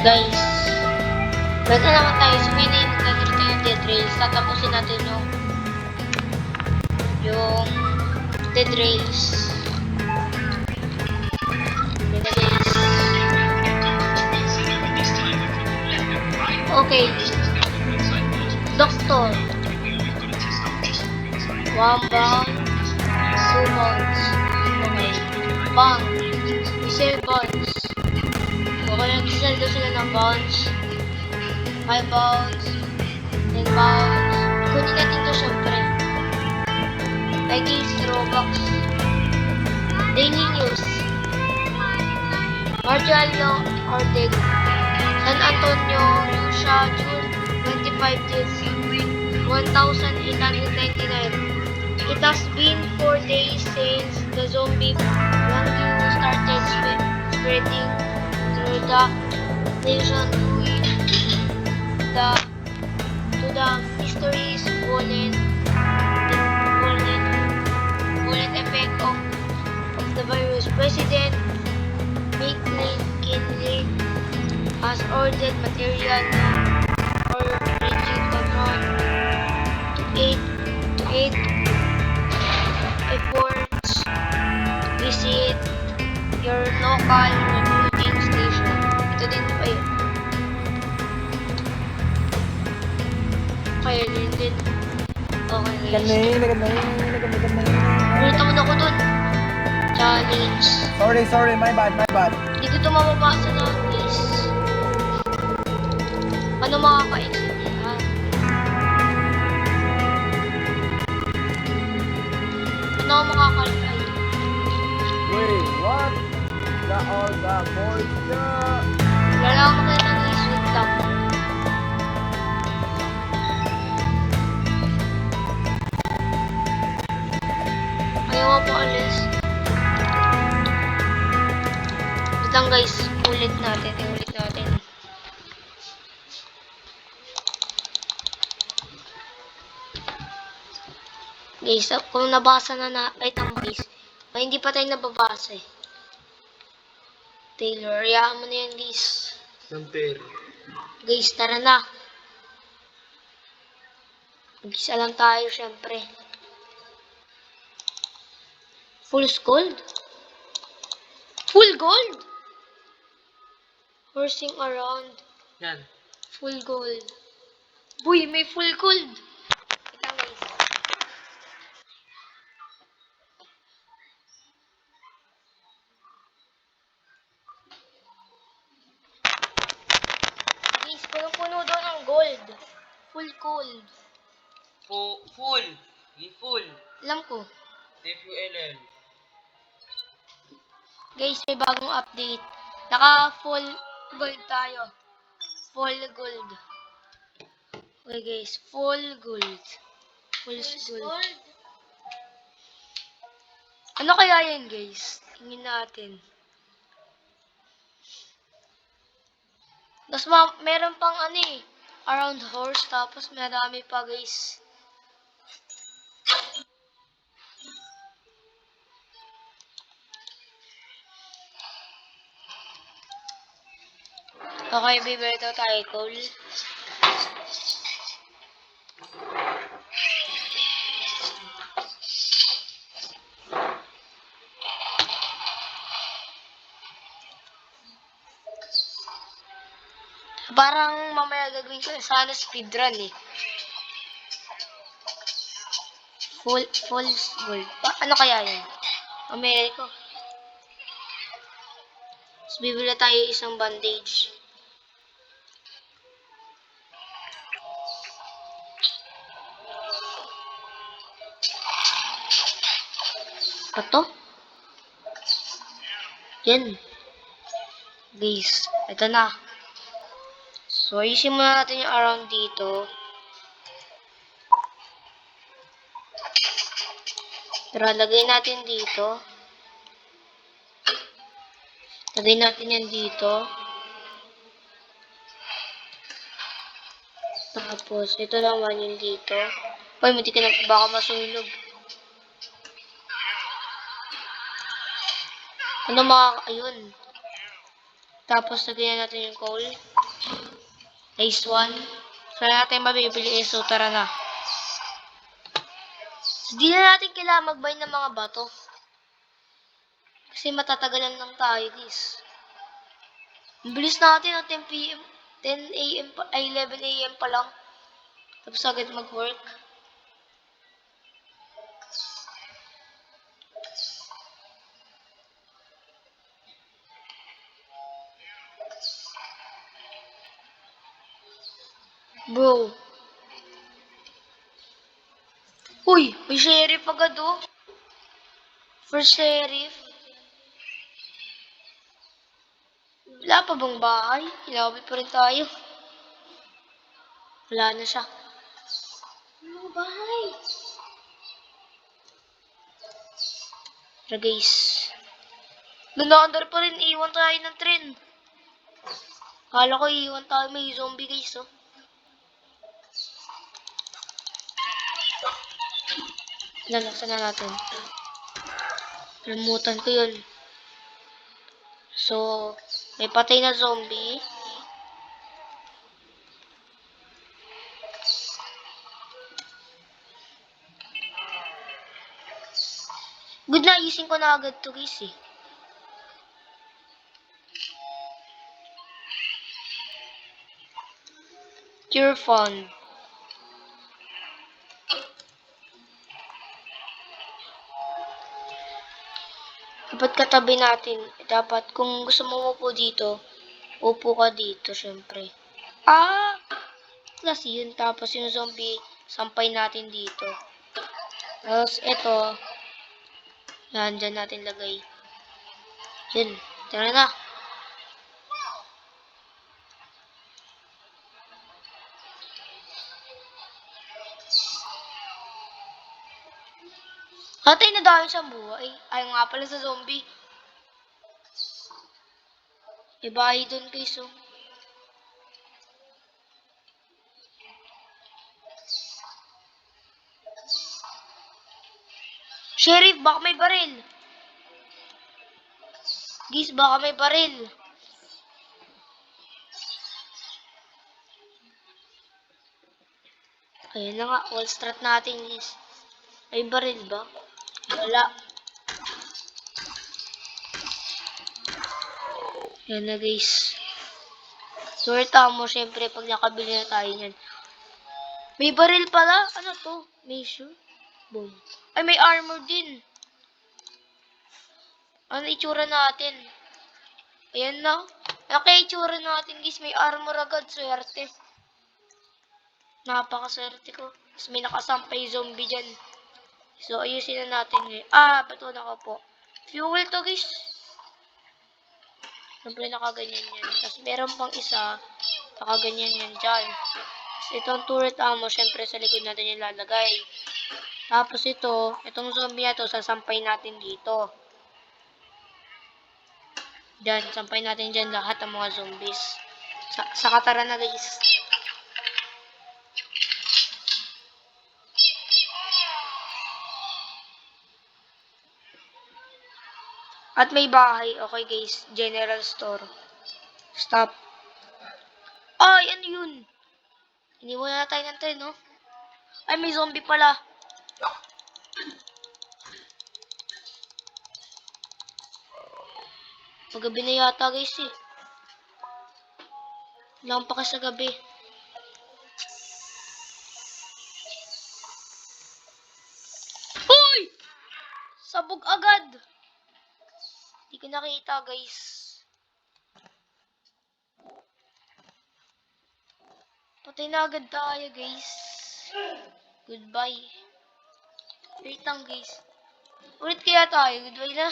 Guys, ba't na naman tayo? So, ngayon yung magkakaroon tayo ng dead rails. Tatapusin natin yung yung dead rails. Okay. Doctor. One bound. Two bounds. Okay. Bang. Isang bounds. Okay, nag-sell daw sila ng bounds. 5 bounds. 10 bounds. Kunin natin to syempre. Peggy's Robux. Daily News. Margialio Ortega. San Antonio, Lucia, June 25 days. 1,899. It has been 4 days since the zombie dengue started sp- spreading nation with the to the mysteries wallet wallet wallet effect of, the virus. President McKinley has ordered material for rigid control to aid to aid efforts visit your local refueling station. Ito din pa yun. Kaya din din. Okay guys. yun, maganda yun, maganda, maganda yun. Pumunta mo na ako dun. Challenge. Sorry, sorry, my bad, my bad. Hindi ko ito mababasa na guys. Ano makaka-exit ha? Ano ako makakalpay? Wait, what? The all the boys, yeah. Ako makita ng sweet lang. Ayaw po alis. Wait guys, ulit natin, ulit natin. Guys, kung nabasa na na, ay tama guys. Ay, hindi pa tayo nababasa eh. Taylor, hayaan mo na yan guys. Number. Guys, tara na. Mag-isa lang tayo, syempre. Full gold? Full gold? Horsing around. Yan. Full gold. Boy, may full gold. Ito guys. Guys, punong-puno gold. Full gold. Full. Full. Di full. Alam ko. F-U-L-L. Guys, may bagong update. Naka full gold tayo. Full gold. Okay guys, full gold. Full gold. Ano kaya yan guys? Tingin natin. Tapos ma- meron pang ano eh. Around horse. Tapos marami pa guys. Okay, bibili daw tayo coal. Parang mamaya gagawin ko sana speedrun eh. Full, full gold. Pa, ano kaya yun? Mamaya ko. Tapos tayo isang bandage. Ito? Yan. Guys, ito na. So, muna natin yung around dito. Tara, lagay natin dito. Lagay natin yan dito. Tapos, ito naman yung dito. Uy, hindi ka na baka masunog. Ano mga, ayun. Tapos, lagyan natin yung coal. Ace 1. So, natin mabibili eh. So, tara na. Hindi na natin kailangan mag-buy ng mga bato. Kasi matatagalan lang tayo, guys. Ang bilis natin, no? 10 p.m. 10 a.m. ay 11 a.m. pa lang. Tapos agad mag-work. Bro. Uy, may sheriff agad oh. First sheriff. Wala pa bang bahay? Ilawit pa rin tayo. Wala na siya. Ano bahay? Tara guys. Nanaandar pa rin, iwan tayo ng tren. Kala ko iwan tayo, may zombie guys oh. Lalaksan na natin. Kalimutan ko yun. So, may patay na zombie. Good na, isin ko na agad to guys eh. Cure fund. Dapat katabi natin. Dapat, kung gusto mo upo dito, upo ka dito, syempre. Ah! Plus yun. Tapos yung zombie, sampay natin dito. Tapos, ito. Yan, dyan natin lagay. Yun. Tara na. Hatay na dahil sa buhay. Ay nga pala sa zombie. Ibahay doon guys oh. Sheriff, baka may baril. Guys, baka may baril. Ayun na nga, wall strat natin guys. May baril ba? Wala. Yan na guys. Swerte mo syempre pag nakabili na tayo yan. May baril pala. Ano to? May shoe? Boom. Ay, may armor din. Ano itsura natin? Ayan na. Okay, itsura natin guys. May armor agad. Swerte. Napakaswerte ko. Tapos may nakasampay zombie dyan. So, ayusin na natin ngayon. Ah, bato na ko po. Fuel to, guys. Siyempre, nakaganyan yan. Tapos, meron pang isa. Nakaganyan yan dyan. Tapos, itong turret ammo, syempre, sa likod natin yung lalagay. Tapos, ito, itong zombie na to, sasampay natin dito. Dyan, sampay natin dyan lahat ng mga zombies. Sa, sa katara na, guys. At may bahay. Okay guys, general store. Stop. Ay, ano yun? Iniwan na tayo ng tren, no? Ay, may zombie pala. Paggabi na yata guys eh. Lang pa sa gabi. Hoy! Sabog agad. Hindi ko nakita, guys. Patay na agad tayo, guys. Goodbye. Wait lang, guys. Ulit kaya tayo. Goodbye na.